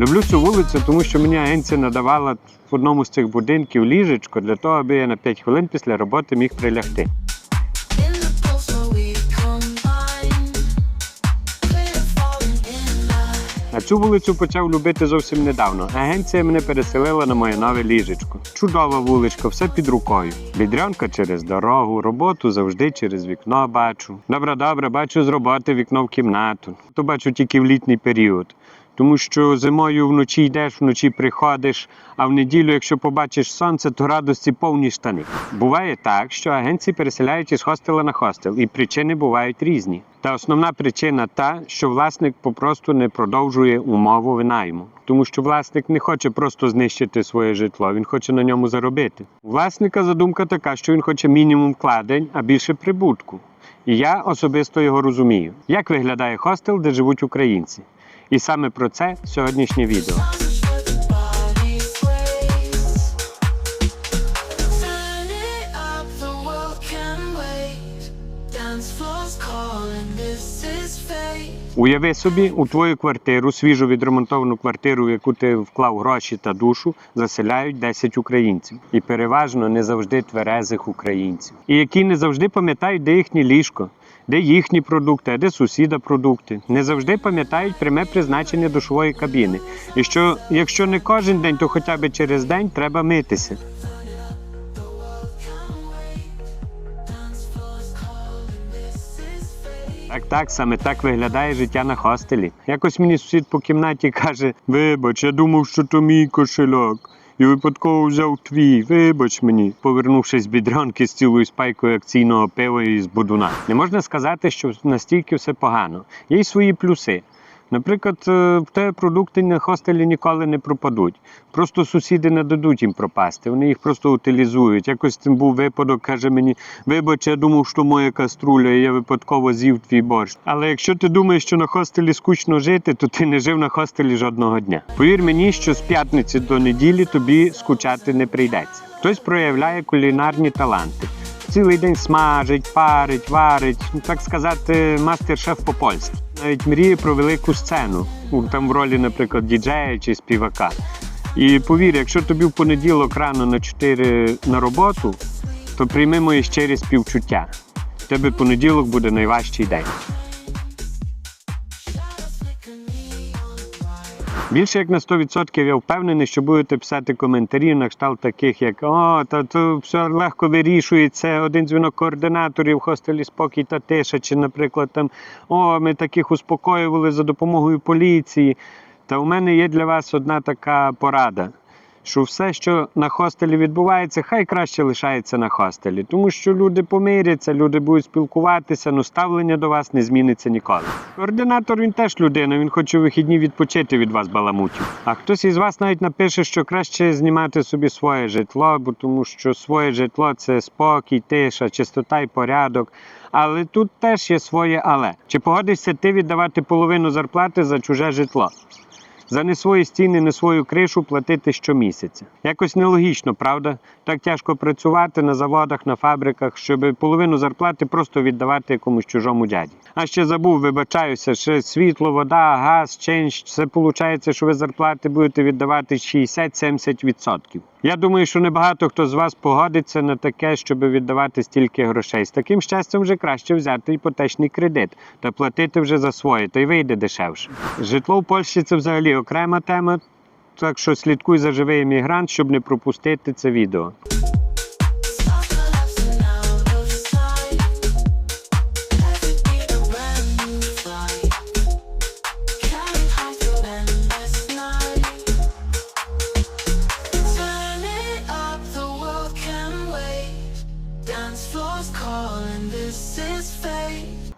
Люблю цю вулицю, тому що мені агенція надавала в одному з цих будинків ліжечко для того, аби я на 5 хвилин після роботи міг прилягти. А цю вулицю почав любити зовсім недавно. Агенція мене переселила на моє нове ліжечко. Чудова вуличка, все під рукою. Бідрянка через дорогу, роботу завжди через вікно бачу. Добре, добре, бачу з роботи вікно в кімнату. То бачу тільки в літній період. Тому що зимою вночі йдеш, вночі приходиш, а в неділю, якщо побачиш сонце, то радості повні штани. Буває так, що агенції переселяють із хостела на хостел, і причини бувають різні. Та основна причина та, що власник попросту не продовжує умову винайму, тому що власник не хоче просто знищити своє житло, він хоче на ньому заробити. У власника задумка така, що він хоче мінімум вкладень, а більше прибутку. І я особисто його розумію. Як виглядає хостел, де живуть українці? І саме про це сьогоднішнє відео. Уяви собі, у твою квартиру, свіжо відремонтовану квартиру, в яку ти вклав гроші та душу, заселяють 10 українців. І переважно не завжди тверезих українців. І які не завжди пам'ятають, де їхнє ліжко, де їхні продукти, а де сусіда продукти. Не завжди пам'ятають пряме призначення душової кабіни. І що, якщо не кожен день, то хоча б через день треба митися. Так, так, саме так виглядає життя на хостелі. Якось мені сусід по кімнаті каже: Вибач, я думав, що то мій кошельок. І випадково взяв твій, вибач мені, повернувшись з бідрянки з цілою спайкою акційного пива і з будуна. Не можна сказати, що настільки все погано. Є й свої плюси. Наприклад, е, тебе продукти на хостелі ніколи не пропадуть. Просто сусіди не дадуть їм пропасти. Вони їх просто утилізують. Якось тим був випадок, каже мені: вибач, я думав, що моя каструля, і я випадково з'їв твій борщ. Але якщо ти думаєш, що на хостелі скучно жити, то ти не жив на хостелі жодного дня. Повір мені, що з п'ятниці до неділі тобі скучати не прийдеться. Хтось проявляє кулінарні таланти. Цілий день смажить, парить, варить, ну, так сказати, мастер-шеф по-польськи. Навіть мріє про велику сцену, там в ролі, наприклад, діджея чи співака. І повір, якщо тобі в понеділок рано на 4 на роботу, то прийми моє щирі співчуття. У тебе понеділок буде найважчий день. Більше як на 100% я впевнений, що будете писати коментарі на кшталт таких, як О, та то все легко вирішується. Один дзвінок координаторів в хостелі спокій та тиша, чи, наприклад, там О, ми таких успокоювали за допомогою поліції. Та у мене є для вас одна така порада. Що все, що на хостелі відбувається, хай краще лишається на хостелі, тому що люди помиряться, люди будуть спілкуватися, але ставлення до вас не зміниться ніколи. Координатор він теж людина, він хоче у вихідні відпочити від вас баламутів. А хтось із вас навіть напише, що краще знімати собі своє житло, бо тому що своє житло це спокій, тиша, чистота і порядок. Але тут теж є своє але. Чи погодишся ти віддавати половину зарплати за чуже житло? За не свої стіни, не свою кришу платити щомісяця. Якось нелогічно, правда? Так тяжко працювати на заводах, на фабриках, щоб половину зарплати просто віддавати якомусь чужому дяді. А ще забув, вибачаюся, ще світло, вода, газ, ченч. Це виходить, що ви зарплати будете віддавати 60-70%. Я думаю, що небагато хто з вас погодиться на таке, щоб віддавати стільки грошей. З таким щастям вже краще взяти іпотечний кредит та платити вже за своє, то й вийде дешевше. Житло в Польщі це взагалі окрема тема. Так що слідкуй за живий емігрант, щоб не пропустити це відео. close call.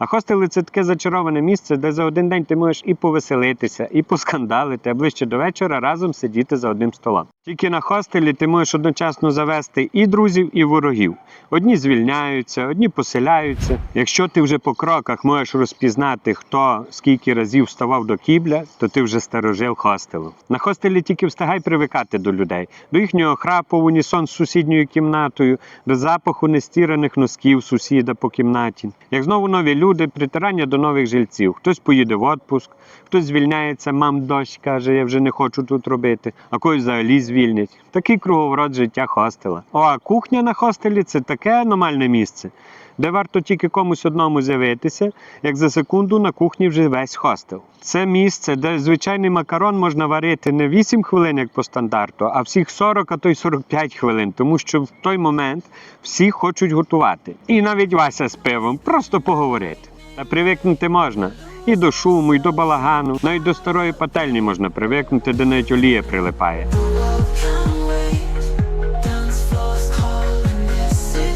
А хостели це таке зачароване місце, де за один день ти можеш і повеселитися, і поскандалити, а ближче до вечора разом сидіти за одним столом. Тільки на хостелі ти можеш одночасно завести і друзів, і ворогів. Одні звільняються, одні поселяються. Якщо ти вже по кроках можеш розпізнати, хто скільки разів вставав до кібля, то ти вже старожил хостелу. На хостелі тільки встигай привикати до людей, до їхнього храпу в унісон з сусідньою кімнатою, до запаху нестіраних носків сусіда по кімнаті. Як знову нові люди. Люди притирання до нових жильців. Хтось поїде в відпуск, хтось звільняється, мам дощ каже, я вже не хочу тут робити, а когось взагалі звільнять. Такий круговорот життя хостела. О, а кухня на хостелі це таке аномальне місце, де варто тільки комусь одному з'явитися, як за секунду на кухні вже весь хостел. Це місце, де звичайний макарон можна варити не 8 хвилин, як по стандарту, а всіх 40, а то й 45 хвилин, тому що в той момент всі хочуть готувати. І навіть Вася з пивом, просто поговорити. Та привикнути можна. І до шуму, і до балагану, навіть до старої пательні можна привикнути, де навіть олія прилипає.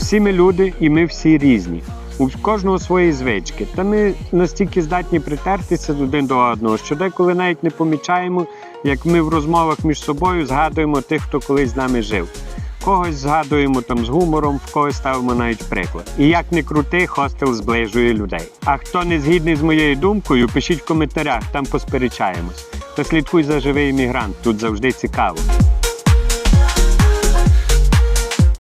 Всі ми люди, і ми всі різні. У кожного свої звички. Та ми настільки здатні притертися один до одного, що деколи навіть не помічаємо, як ми в розмовах між собою згадуємо тих, хто колись з нами жив. Когось згадуємо там з гумором, в когось ставимо навіть приклад. І як не крути, хостел зближує людей. А хто не згідний з моєю думкою, пишіть в коментарях, там посперечаємось. Та слідкуй за живий іммігрант, тут завжди цікаво.